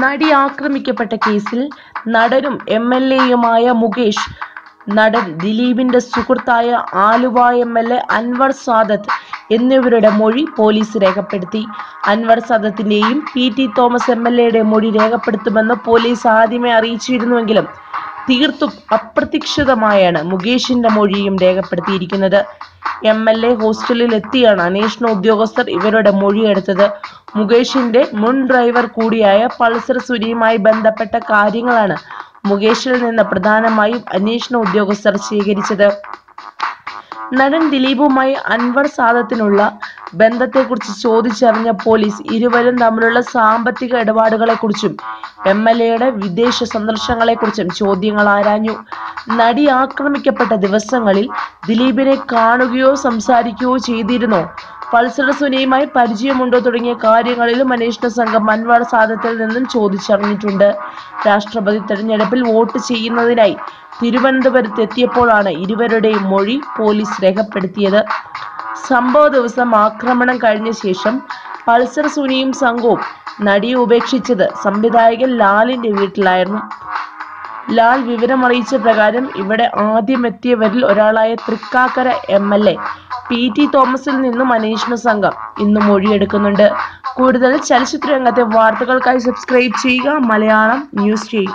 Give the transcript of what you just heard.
നടി ആക്രമിക്കപ്പെട്ട കേസിൽ നടനും എം എൽ എയുമായ മുകേഷ് നടൻ ദിലീപിന്റെ സുഹൃത്തായ Aluva M L A Anwar Sadath എന്നിവരുടെ മൊഴി പോലീസ് രേഖപ്പെടുത്തി. Anwar സാദത്തിന്റെയും P T Thomas M L എയുടെ മൊഴി രേഖപ്പെടുത്തുമെന്ന് പോലീസ് ആദ്യമേ അറിയിച്ചിരുന്നുവെങ്കിലും തീർത്തും അപ്രതീക്ഷിതമായാണ് മുകേഷിന്റെ മൊഴിയും രേഖപ്പെടുത്തിയിരിക്കുന്നത്. എം എൽ എ ഹോസ്റ്റലിൽ എത്തിയാണ് അന്വേഷണ ഉദ്യോഗസ്ഥർ ഇവരുടെ മൊഴിയെടുത്തത് മുകേഷിന്റെ മുൻ ഡ്രൈവർ കൂടിയായ പൾസർ സുരിയുമായി ബന്ധപ്പെട്ട കാര്യങ്ങളാണ് മുകേഷിൽ നിന്ന് പ്രധാനമായും അന്വേഷണ ഉദ്യോഗസ്ഥർ ശേഖരിച്ചത്. നടൻ ദിലീപുമായി അൻവർ സാദത്തിനുള്ള ബന്ധത്തെക്കുറിച്ച് ചോദിച്ചറിഞ്ഞ പോലീസ് ഇരുവരും തമ്മിലുള്ള സാമ്പത്തിക ഇടപാടുകളെക്കുറിച്ചും എം എൽ എയുടെ വിദേശ സന്ദർശനങ്ങളെക്കുറിച്ചും ചോദ്യങ്ങൾ ആരാഞ്ഞു. നടി ആക്രമിക്കപ്പെട്ട ദിവസങ്ങളിൽ ദിലീപിനെ കാണുകയോ സംസാരിക്കുകയോ ചെയ്തിരുന്നോ? പൾസർ സുനിയുമായി പരിചയമുണ്ടോ തുടങ്ങിയ കാര്യങ്ങളിലും അന്വേഷണ സംഘം അൻവർ സാദത്തിൽ നിന്നും ചോദിച്ചറിഞ്ഞിട്ടുണ്ട്. രാഷ്ട്രപതി തെരഞ്ഞെടുപ്പിൽ വോട്ട് ചെയ്യുന്നതിനായി തിരുവനന്തപുരത്ത് എത്തിയപ്പോഴാണ് ഇരുവരുടെയും മൊഴി പോലീസ് രേഖപ്പെടുത്തിയത്. സംഭവ ദിവസം ആക്രമണം കഴിഞ്ഞ ശേഷം പൾസർ സുനിയും സംഘവും നടിയെ ഉപേക്ഷിച്ചത് സംവിധായകൻ ലാലിന്റെ വീട്ടിലായിരുന്നു. ലാൽ വിവരമറിയിച്ച പ്രകാരം ഇവിടെ ആദ്യം എത്തിയവരിൽ ഒരാളായ Thrikkakara M L A P T തോമസിൽ നിന്നും അന്വേഷണ സംഘം ഇന്ന് മൊഴിയെടുക്കുന്നുണ്ട്. കൂടുതൽ ചലച്ചിത്ര രംഗത്തെ വാർത്തകൾക്കായി സബ്സ്ക്രൈബ് ചെയ്യുക. മലയാളം ന്യൂസ് ചെയ്യും